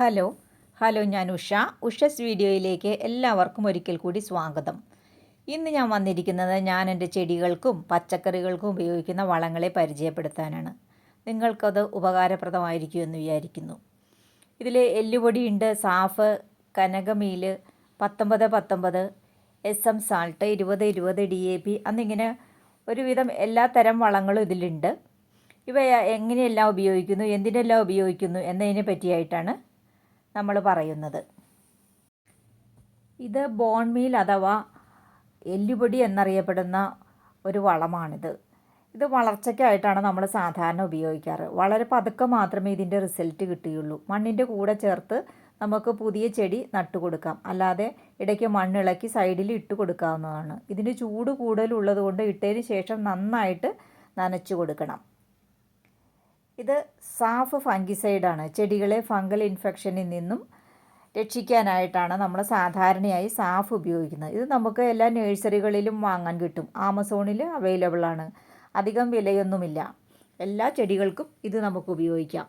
Hello hello ഞാൻ ഉഷ. ഉഷസ് വീഡിയോയിലേക്ക് എല്ലാവർക്കും ഒരിക്കൽ കൂടി സ്വാഗതം. ഇന്ന് ഞാൻ വന്നിരിക്കുന്നത് ഞാൻ എന്റെ ചെടികൾക്കും പച്ചക്കറികൾക്കും ഉപയോഗിക്കുന്ന വളങ്ങളെ പരിചയപ്പെടുത്താനാണ്. നിങ്ങൾക്കത് ഉപകാരപ്രദമായിരിക്കുമെന്ന് വിചാരിക്കുന്നു. ഇതിൽ എല്ലുപൊടിയുണ്ട് സാഫ് കനകമീൽ പത്തൊമ്പത് പത്തൊമ്പത് എസ് എം സാൾട്ട് ഇരുപത് ഇരുപത് ഡി എ പി എന്നിങ്ങനെ ഒരുവിധം എല്ലാ തരം വളങ്ങളും ഇതിലുണ്ട്. ഇവ എങ്ങനെയെല്ലാം ഉപയോഗിക്കുന്നു എന്തിനെല്ലാം ഉപയോഗിക്കുന്നു എന്നതിനെ പറ്റിയായിട്ടാണ് നമ്മൾ പറയുന്നത്. ഇത് ബോൺ മീൽ അഥവാ എല്ലുപൊടി എന്നറിയപ്പെടുന്ന ഒരു വളമാണിത്. ഇത് വളർച്ചയ്ക്കായിട്ടാണ് നമ്മൾ സാധാരണ ഉപയോഗിക്കാറ്. വളരെ പതുക്കെ മാത്രമേ ഇതിന്റെ റിസൾട്ട് കിട്ടുകയുള്ളൂ മണ്ണിന്റെ കൂടെ ചേർത്ത് നമുക്ക് പുതിയ ചെടി നട്ടുകൊടുക്കാം അല്ലാതെ ഇടയ്ക്ക് മണ്ണിളക്കി സൈഡിൽ ഇട്ട് കൊടുക്കാവുന്നതാണ്. ഇതിന് ചൂട് കൂടുതലുള്ളത് കൊണ്ട് ഇട്ടതിന് ശേഷം നന്നായിട്ട് നനച്ചു കൊടുക്കണം. ഇത് സാഫ് ഫംഗിസൈഡാണ്. ചെടികളെ ഫംഗൽ ഇൻഫെക്ഷനിൽ നിന്നും രക്ഷിക്കാനായിട്ടാണ് നമ്മൾ സാധാരണയായി സാഫ് ഉപയോഗിക്കുന്നത്. ഇത് നമുക്ക് എല്ലാ നഴ്സറികളിലും വാങ്ങാൻ കിട്ടും. ആമസോണിൽ അവൈലബിൾ ആണ്. അധികം വിലയൊന്നുമില്ല. എല്ലാ ചെടികൾക്കും ഇത് നമുക്ക് ഉപയോഗിക്കാം.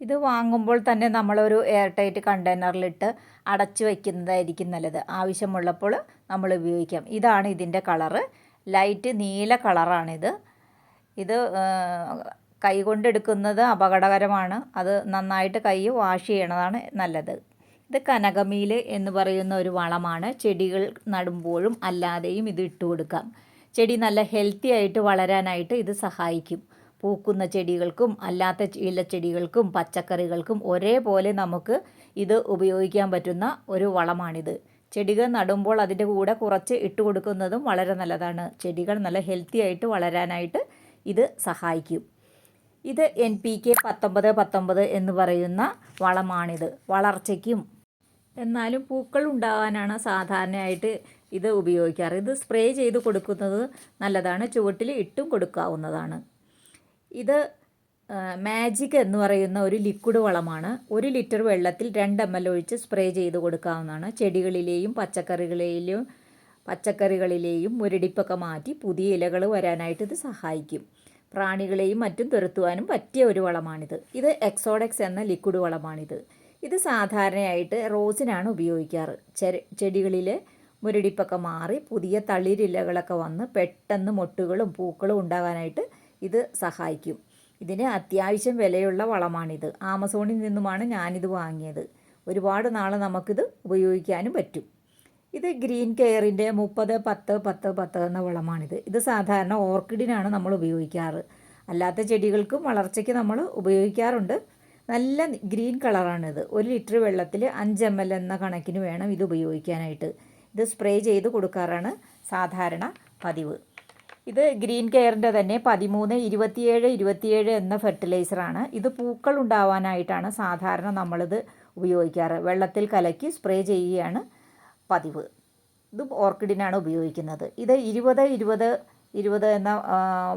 ഇത് വാങ്ങുമ്പോൾ തന്നെ നമ്മളൊരു എയർ ടൈറ്റ് കണ്ടെയ്നറിലിട്ട് അടച്ചു വയ്ക്കുന്നതായിരിക്കും നല്ലത്. ആവശ്യമുള്ളപ്പോൾ നമ്മൾ ഉപയോഗിക്കാം. ഇതാണ് ഇതിന്റെ കളറ്. ലൈറ്റ് നീല കളറാണിത്. ഇത് കൈ കൊണ്ടെടുക്കുന്നത് അപകടകരമാണ്. അത് നന്നായിട്ട് കൈ വാഷ് ചെയ്യണതാണ് നല്ലത്. ഇത് കനകമീൽ എന്ന് പറയുന്ന ഒരു വളമാണ്. ചെടികൾ നടുമ്പോഴും അല്ലാതെയും ഇത് ഇട്ട് കൊടുക്കാം. ചെടി നല്ല ഹെൽത്തി ആയിട്ട് വളരാനായിട്ട് ഇത് സഹായിക്കും. പൂക്കുന്ന ചെടികൾക്കും അല്ലാത്ത ഇലച്ചെടികൾക്കും പച്ചക്കറികൾക്കും ഒരേപോലെ നമുക്ക് ഇത് ഉപയോഗിക്കാൻ പറ്റുന്ന ഒരു വളമാണിത്. ചെടികൾ നടുമ്പോൾ അതിന്റെ കൂടെ കുറച്ച് ഇട്ട് കൊടുക്കുന്നതും വളരെ നല്ലതാണ്. ചെടികൾ നല്ല ഹെൽത്തി ആയിട്ട് വളരാനായിട്ട് ഇത് സഹായിക്കും. ഇത് എൻ പി കെ പത്തൊമ്പത് പത്തൊമ്പത് എന്ന് പറയുന്ന വളമാണിത്. വളർച്ചയ്ക്കും. എന്നാലും പൂക്കൾ ഉണ്ടാകാനാണ് സാധാരണയായിട്ട് ഇത് ഉപയോഗിക്കാറ്. ഇത് സ്പ്രേ ചെയ്ത് കൊടുക്കുന്നത് നല്ലതാണ്. ചുവട്ടിൽ ഇട്ടും കൊടുക്കാവുന്നതാണ്. ഇത് മാജിക് എന്ന് പറയുന്ന ഒരു ലിക്വിഡ് വളമാണ്. ഒരു ലിറ്റർ വെള്ളത്തിൽ രണ്ട് എം എൽ ഒഴിച്ച് സ്പ്രേ ചെയ്ത് കൊടുക്കാവുന്നതാണ്. ചെടികളിലെയും പച്ചക്കറികളിലെയും പച്ചക്കറികളിലെയും മുരടിപ്പൊക്കെ മാറ്റി പുതിയ ഇലകൾ വരാനായിട്ട് ഇത് സഹായിക്കും. പ്രാണികളെയും മറ്റും തുരത്തുവാനും പറ്റിയ ഒരു വളമാണിത്. ഇത് എക്സോഡെക്സ് എന്ന ലിക്വിഡ് വളമാണിത്. ഇത് സാധാരണയായിട്ട് റോസിനാണ് ഉപയോഗിക്കാറ്. ചെടികളിലെ മുരടിപ്പൊക്കെ മാറി പുതിയ തളിരിലകളൊക്കെ വന്ന് പെട്ടെന്ന് മൊട്ടുകളും പൂക്കളും ഉണ്ടാകാനായിട്ട് ഇത് സഹായിക്കും. ഇതിന് അത്യാവശ്യം വിലയുള്ള വളമാണിത്. ആമസോണിൽ നിന്നുമാണ് ഞാനിത് വാങ്ങിയത്. ഒരുപാട് നാൾ നമുക്കിത് ഉപയോഗിക്കാനും പറ്റും. ഇത് ഗ്രീൻ കെയറിന്റെ മുപ്പത് പത്ത് പത്ത് പത്ത് എന്ന വളമാണിത്. ഇത് സാധാരണ ഓർക്കിഡിനാണ് നമ്മൾ ഉപയോഗിക്കാറ്. അല്ലാത്ത ചെടികൾക്കും വളർച്ചയ്ക്ക് നമ്മൾ ഉപയോഗിക്കാറുണ്ട്. നല്ല ഗ്രീൻ കളറാണിത്. ഒരു ലിറ്റർ വെള്ളത്തിൽ അഞ്ച് എം എൽ എന്ന കണക്കിന് വേണം ഇത് ഉപയോഗിക്കാനായിട്ട്. ഇത് സ്പ്രേ ചെയ്ത് കൊടുക്കാറാണ് സാധാരണ പതിവ്. ഇത് ഗ്രീൻ കെയറിന്റെ തന്നെ പതിമൂന്ന് ഇരുപത്തിയേഴ് ഇരുപത്തിയേഴ് എന്ന ഫെർട്ടിലൈസറാണ്. ഇത് പൂക്കൾ ഉണ്ടാവാനായിട്ടാണ് സാധാരണ നമ്മളിത് ഉപയോഗിക്കാറ്. വെള്ളത്തിൽ കലക്കി സ്പ്രേ ചെയ്യുകയാണ് പതിവ്. ഇത് ഓർക്കിഡിനാണ് ഉപയോഗിക്കുന്നത്. ഇത് ഇരുപത് ഇരുപത് ഇരുപത് എന്ന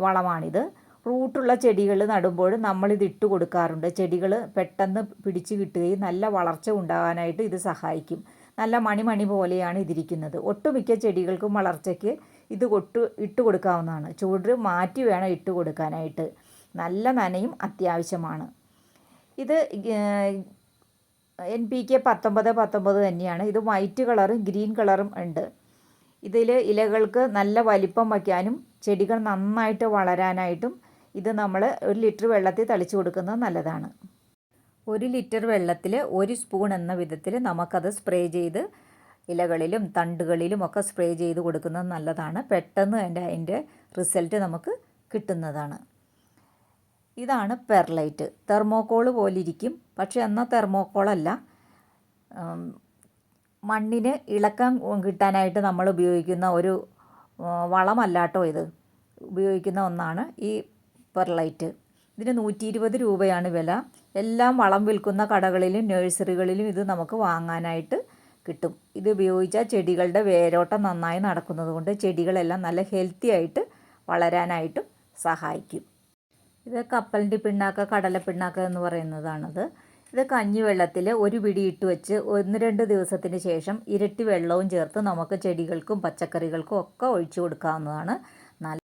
വളമാണിത്. റൂട്ടുള്ള ചെടികൾ നടുമ്പോൾ നമ്മളിത് ഇട്ട് കൊടുക്കാറുണ്ട്. ചെടികൾ പെട്ടെന്ന് പിടിച്ച് കിട്ടുകയും നല്ല വളർച്ച ഉണ്ടാകാനായിട്ട് ഇത് സഹായിക്കും. നല്ല മണിമണി പോലെയാണ് ഇതിരിക്കുന്നത്. ഒട്ടുമിക്ക ചെടികൾക്കും വളർച്ചയ്ക്ക് ഇത് കൊട്ട് ഇട്ട് കൊടുക്കാവുന്നതാണ്. ചൂട് മാറ്റി വേണം ഇട്ട് കൊടുക്കാനായിട്ട്. നല്ല നനയും അത്യാവശ്യമാണ്. ഇത് എൻ പി കെ പത്തൊമ്പത് പത്തൊമ്പത് തന്നെയാണ്. ഇത് വൈറ്റ് കളറും ഗ്രീൻ കളറും ഉണ്ട്. ഇതിൽ ഇലകൾക്ക് നല്ല വലിപ്പം വയ്ക്കാനും ചെടികൾ നന്നായിട്ട് വളരാനായിട്ടും ഇത് നമ്മൾ ഒരു ലിറ്റർ വെള്ളത്തിൽ തളിച്ചു കൊടുക്കുന്നത് നല്ലതാണ്. ഒരു ലിറ്റർ വെള്ളത്തിൽ ഒരു സ്പൂൺ എന്ന വിധത്തിൽ നമുക്കത് സ്പ്രേ ചെയ്ത് ഇലകളിലും തണ്ടുകളിലും ഒക്കെ സ്പ്രേ ചെയ്ത് കൊടുക്കുന്നത് നല്ലതാണ്. പെട്ടെന്ന് അതിന്റെ അതിന്റെ റിസൾട്ട് നമുക്ക് കിട്ടുന്നതാണ്. ഇതാണ് പെർലൈറ്റ്. തെർമോക്കോൾ പോലിരിക്കും. പക്ഷെ എന്നാൽ തെർമോക്കോളല്ല മണ്ണിന് ഇളക്കം കിട്ടാനായിട്ട് നമ്മൾ ഉപയോഗിക്കുന്ന ഒരു വളമല്ലാട്ടോ ഇത്. ഉപയോഗിക്കുന്ന ഒന്നാണ് ഈ പെർലൈറ്റ്. ഇതിന് നൂറ്റി ഇരുപത് രൂപയാണ് വില. എല്ലാം വളം വിൽക്കുന്ന കടകളിലും നഴ്സറികളിലും ഇത് നമുക്ക് വാങ്ങാനായിട്ട് കിട്ടും. ഇത് ഉപയോഗിച്ചാൽ ചെടികളുടെ വേരോട്ടം നന്നായി നടക്കുന്നതുകൊണ്ട് ചെടികളെല്ലാം നല്ല ഹെൽത്തി ആയിട്ട് വളരാനായിട്ടും സഹായിക്കും. ഇത് കപ്പലിന്റെ പിണ്ണാക്ക കടല പിണ്ണാക്ക എന്ന് പറയുന്നതാണത്. ഇത് കഞ്ഞിവെള്ളത്തിൽ ഒരു പിടി ഇട്ട് വെച്ച് ഒന്ന് രണ്ട് ദിവസത്തിന് ശേഷം ഇരട്ടി വെള്ളവും ചേർത്ത് നമുക്ക് ചെടികൾക്കും പച്ചക്കറികൾക്കും ഒക്കെ ഒഴിച്ചു കൊടുക്കാവുന്നതാണ്. നല്ല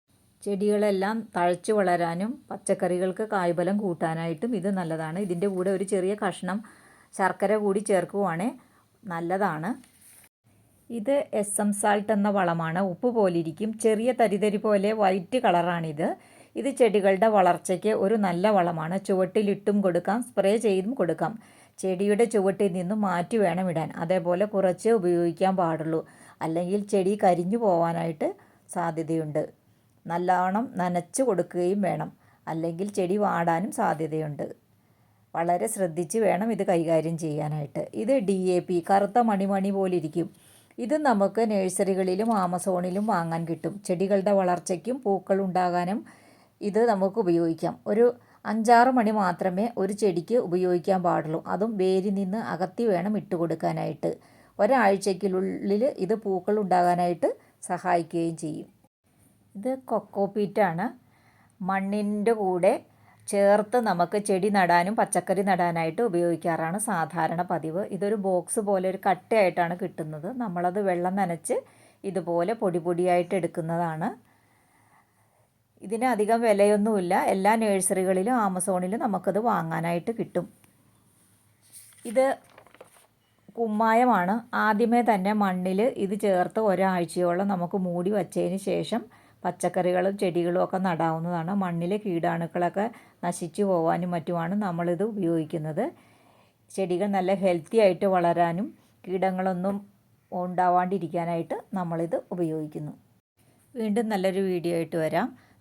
ചെടികളെല്ലാം തഴച്ചു വളരാനും പച്ചക്കറികൾക്ക് കായ്ഫലം കൂട്ടാനായിട്ടും ഇത് നല്ലതാണ്. ഇതിന്റെ കൂടെ ഒരു ചെറിയ കഷ്ണം ശർക്കര കൂടി ചേർക്കുവാണ് നല്ലതാണ്. ഇത് എസ് എം സാൾട്ട് എന്ന വളമാണ്. ഉപ്പ് പോലിരിക്കും. ചെറിയ തരിതരി പോലെ വൈറ്റ് കളറാണിത്. ഇത് ചെടികളുടെ വളർച്ചയ്ക്ക് ഒരു നല്ല വളമാണ്. ചുവട്ടിലിട്ടും കൊടുക്കാം സ്പ്രേ ചെയ്തും കൊടുക്കാം. ചെടിയുടെ ചുവട്ടിൽ നിന്നും മാറ്റി വേണം ഇടാൻ. അതേപോലെ കുറച്ച് ഉപയോഗിക്കാൻ പാടുള്ളൂ. അല്ലെങ്കിൽ ചെടി കരിഞ്ഞു പോവാനായിട്ട് സാധ്യതയുണ്ട്. നല്ലവണ്ണം നനച്ചു കൊടുക്കുകയും വേണം. അല്ലെങ്കിൽ ചെടി വാടാനും സാധ്യതയുണ്ട്. വളരെ ശ്രദ്ധിച്ച് വേണം ഇത് കൈകാര്യം ചെയ്യാനായിട്ട്. ഇത് ഡി എ പി കറുത്ത മണിമണി പോലെ ഇരിക്കും ഇത് നമുക്ക് നഴ്സറികളിലും ആമസോണിലും വാങ്ങാൻ കിട്ടും. ചെടികളുടെ വളർച്ചയ്ക്കും പൂക്കൾ ഉണ്ടാകാനും ഇത് നമുക്ക് ഉപയോഗിക്കാം. ഒരു അഞ്ചാറ് മണി മാത്രമേ ഒരു ചെടിക്ക് ഉപയോഗിക്കാൻ പാടുള്ളൂ. അതും വേരിൽ നിന്ന് അകത്തി വേണം ഇട്ട് കൊടുക്കാനായിട്ട്. ഒരാഴ്ചയ്ക്കുള്ളിൽ ഇത് പൂക്കൾ ഉണ്ടാകാനായിട്ട് സഹായിക്കുകയും ചെയ്യും. ഇത് കൊക്കോപീറ്റാണ് മണ്ണിന്റെ കൂടെ ചേർത്ത് നമുക്ക് ചെടി നടാനും പച്ചക്കറി നടാനായിട്ട് ഉപയോഗിക്കാറാണ് സാധാരണ പതിവ്. ഇതൊരു ബോക്സ് പോലെ ഒരു കട്ടയായിട്ടാണ് കിട്ടുന്നത്. നമ്മളത് വെള്ളം നനച്ച് ഇതുപോലെ പൊടി പൊടിയായിട്ട് എടുക്കുന്നതാണ്. ഇതിന് അധികം വിലയൊന്നുമില്ല. എല്ലാ നേഴ്സറികളിലും ആമസോണിലും നമുക്കത് വാങ്ങാനായിട്ട് കിട്ടും. ഇത് കുമ്മായമാണ്. ആദ്യമേ തന്നെ മണ്ണിൽ ഇത് ചേർത്ത് ഒരാഴ്ചയോളം നമുക്ക് മൂടി വച്ചതിന് ശേഷം പച്ചക്കറികളും ചെടികളും ഒക്കെ നടാവുന്നതാണ്. മണ്ണിലെ കീടാണുക്കളൊക്കെ നശിച്ചു പോകാനും മറ്റുമാണ് നമ്മളിത് ഉപയോഗിക്കുന്നത്. ചെടികൾ നല്ല ഹെൽത്തി ആയിട്ട് വളരാനും കീടങ്ങളൊന്നും ഉണ്ടാവാണ്ടിരിക്കാനായിട്ട് നമ്മളിത് ഉപയോഗിക്കുന്നു. വീണ്ടും നല്ലൊരു വീഡിയോ ആയിട്ട് വരാം.